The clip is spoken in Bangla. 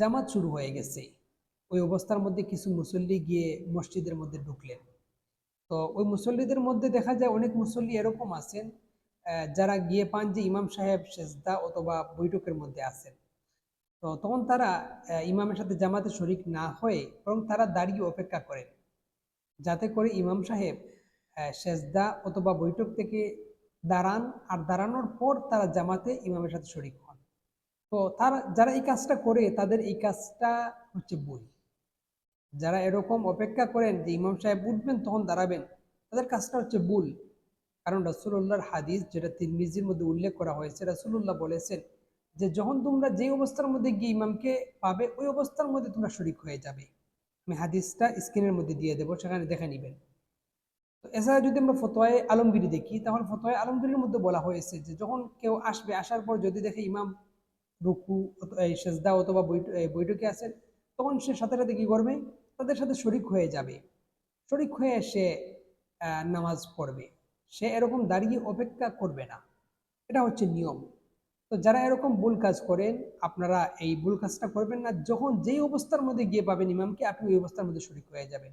জামাত শুরু হয়ে গেছে। ওই অবস্থার মধ্যে কিছু মুসল্লি গিয়ে মসজিদের মধ্যে ঢুকলেন। তো ওই মুসল্লিদের মধ্যে দেখা যায় অনেক মুসল্লি এরকম আছেন যারা গিয়ে পান যে ইমাম সাহেব সেজদা অথবা বৈঠকের মধ্যে আছেন। তো তখন তারা ইমামের সাথে জামাতে শরিক না হয়ে বরং তারা দাঁড়িয়ে অপেক্ষা করেন। যাতে করে ইমাম সাহেব সেজদা অথবা বৈঠক থেকে দাঁড়ান, আর দাঁড়ানোর পর তারা জামাতে ইমামের সাথে শরিক হন। তো তারা, যারা এই কাজটা করে, তাদের এই কাজটা হচ্ছে ভুল যারা এরকম অপেক্ষা করেন যে ইমাম সাহেব উঠবেন, তখন দাঁড়াবেন, তাদের কাজটা হচ্ছে ভুল কারণ রাসুল্লাহর হাদিস, যেটা তিরমিজির মধ্যে উল্লেখ করা হয়েছে রাসুল্লাহ বলেছেন যে যখন তোমরা যে অবস্থার মধ্যে গিয়ে ইমামকে পাবে, ওই অবস্থার মধ্যে তোমরা শরিক হয়ে যাবে। আমি হাদিসটা স্ক্রিনের মধ্যে দিয়ে দেবো, সেখানে দেখে নেবেন। তো এছাড়া যদি আমরা ফতোয়ায় আলমগিরি দেখি, তাহলে ফতোয়ায় আলমগিরির মধ্যে বলা হয়েছে যে যখন কেউ আসবে, আসার পর যদি দেখে ইমাম রুকু সেজদা অথবা বৈঠ- বৈঠকে আছেন তখন সে সাথে সাথে কি করবে? তাদের সাথে শরিক হয়ে যাবে। শরিক হয়ে সে নামাজ পড়বে। সে এরকম দাঁড়িয়ে অপেক্ষা করবে না। এটা হচ্ছে নিয়ম। তো যারা এরকম ভুল কাজ করেন, আপনারা এই ভুল কাজটা করবেন না। যখন যেই অবস্থার মধ্যে গিয়ে পাবেন ইমামকে, আপনি ওই অবস্থার মধ্যে শরিক হয়ে যাবেন।